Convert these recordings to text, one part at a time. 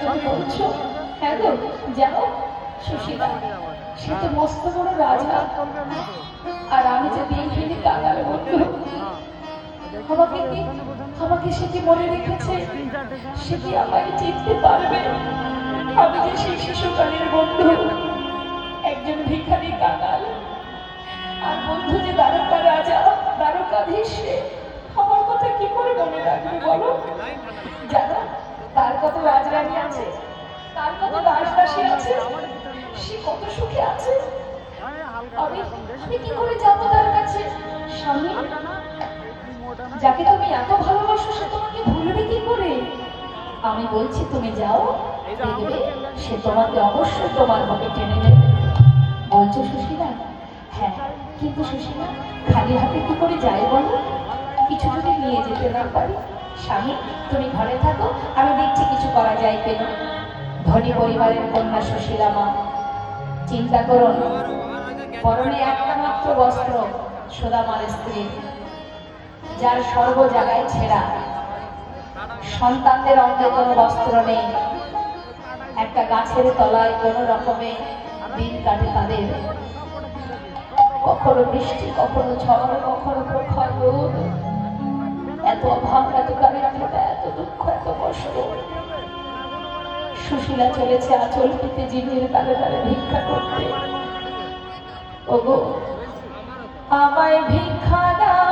তুমি বলছো? হ্যাঁ গো, যাও। সুশীলা, সে তো মস্ত বড় রাজা। আর আমি যে দিন ফেলি কাঙাল বন্ধু। আমাকে কি, আমাকে সে মনে রেখেছে? সে আমাকে চিনতে পারবে? আমি যে সেই শিশুকালের বন্ধু, একজন ভিখারি কাঙাল। আর বন্ধু যে দ্বারকা রাজা, দ্বারকাধীশ আমার কথা কি করে মনে রাখবে বলো? কত আছে। তার কত দাস দাসী আছে। সে কত সুখে আছে। আমি আমি কি করে যাব তার কাছে? স্বামী, যাকে তুমি এত ভালোবাসো, সে তোমাকে ভুলবে কি করে? আমি বলছি, তুমি যাও সে তোমাকে অবশ্যই তোমার বুকে টেনে নেবে। বলছো সুশীলা? হ্যাঁ কিন্তু সুশীলা, খালি হাতে কি করে যাই বলো? কিছু যদি নিয়ে যেতে না পারি। স্বামী, তুমি ঘরে থাকো, আমি দেখছি কিছু করা যায় কেন। ধনী পরিবারের কন্যা সুশীলা মা, চিন্তা করো না। পরনে একটা মাত্র বস্ত্র সোদামার স্ত্রী, যার সর্ব জায়গায় ছেঁড়া। সন্তানদের অঙ্গে কোনো বস্ত্র নেই। একটা গাছের তলায় কোনো রকমে দিন কাটে তাদের। কখনো বৃষ্টি, কখনো ঝড়, কখনো প্রখর এত দুঃখ এত সুশীলা চলেছে আঁচল পেতে জিনের কালে কালে ভিক্ষা করতে। ওগো, আমায় ভিক্ষা দাও।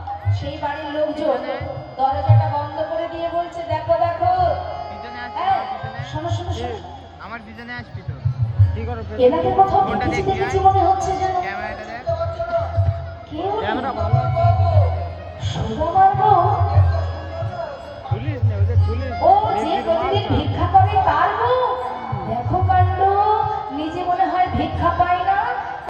সেই বাড়ির লোকজন দরজাটা বন্ধ করে দিয়ে বলছে দেখো দেখো। হ্যাঁ, শোনো শোনো শোনো। আমার পিছনে আসবি তো। কি করে এনাকে কোথাও দেখেছি মনে হচ্ছে যেন?